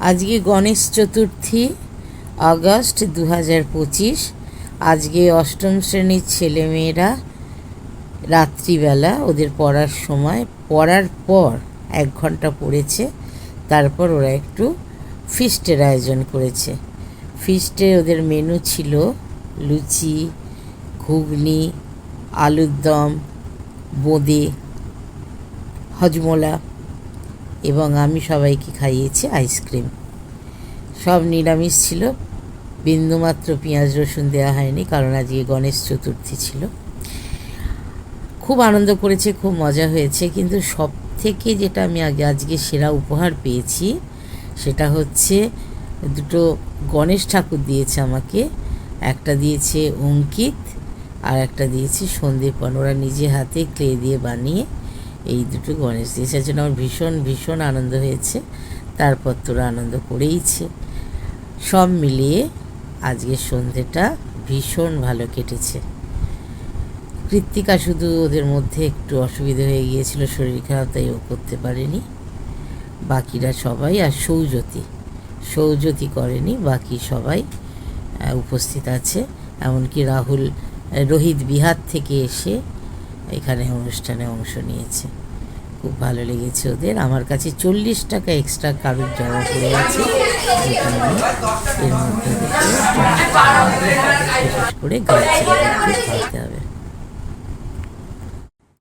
আজকে গণেশ চতুর্থী, আগস্ট দু হাজার পঁচিশ। আজকে অষ্টম শ্রেণির ছেলেমেয়েরা রাত্রিবেলা ওদের পড়ার সময়, পড়ার পর এক ঘণ্টা পড়েছে, তারপর ওরা একটু ফিস্টের আয়োজন করেছে। ফিস্টে ওদের মেনু ছিল লুচি, ঘুগনি আলুর দম বোঁদে, হজমোলা। এবং আমি সবাইকে খাইয়েছি আইসক্রিম। সব নিরামিষ ছিল। বিন্দুমাত্র পেঁয়াজ রসুন দেওয়া হয়নি, কারণ আজকে গণেশ চতুর্থী ছিল। খুব আনন্দ করেছে, খুব মজা হয়েছে, কিন্তু সব থেকে যেটা আমি আগে, আজকে সেরা উপহার পেয়েছি, সেটা হচ্ছে দুটো গণেশ ঠাকুর দিয়েছে আমাকে। একটা দিয়েছে অঙ্কিত, আর একটা দিয়েছে সন্দীপন ওরা নিজে হাতে ক্লে দিয়ে বানিয়ে এই দুটো গণেশ দিয়েছে। জন্য আমার ভীষণ ভীষণ আনন্দ হয়েছে। তারপর তোরা আনন্দ করেইছে। সব মিলিয়ে আজকের সন্ধেটা ভীষণ ভালো কেটেছে। কৃত্তিকা শুধু ওদের মধ্যে একটু অসুবিধে হয়ে গিয়েছিল, শরীর খারাপ, তাই ও করতে পারেনি। বাকিরা সবাই আর সৌজ্যোতি। সৌজ্যোতি করেনি, বাকি সবাই উপস্থিত আছে। এমনকি রাহুল রোহিত বিহার থেকে এসে এখানে অনুষ্ঠানে অংশ নিয়েছে। খুব ভালো লেগেছে ওদের। আমার কাছে চল্লিশ টাকা এক্সট্রা কারুর জমা পড়ে আছে এর মধ্যে করে গাছ।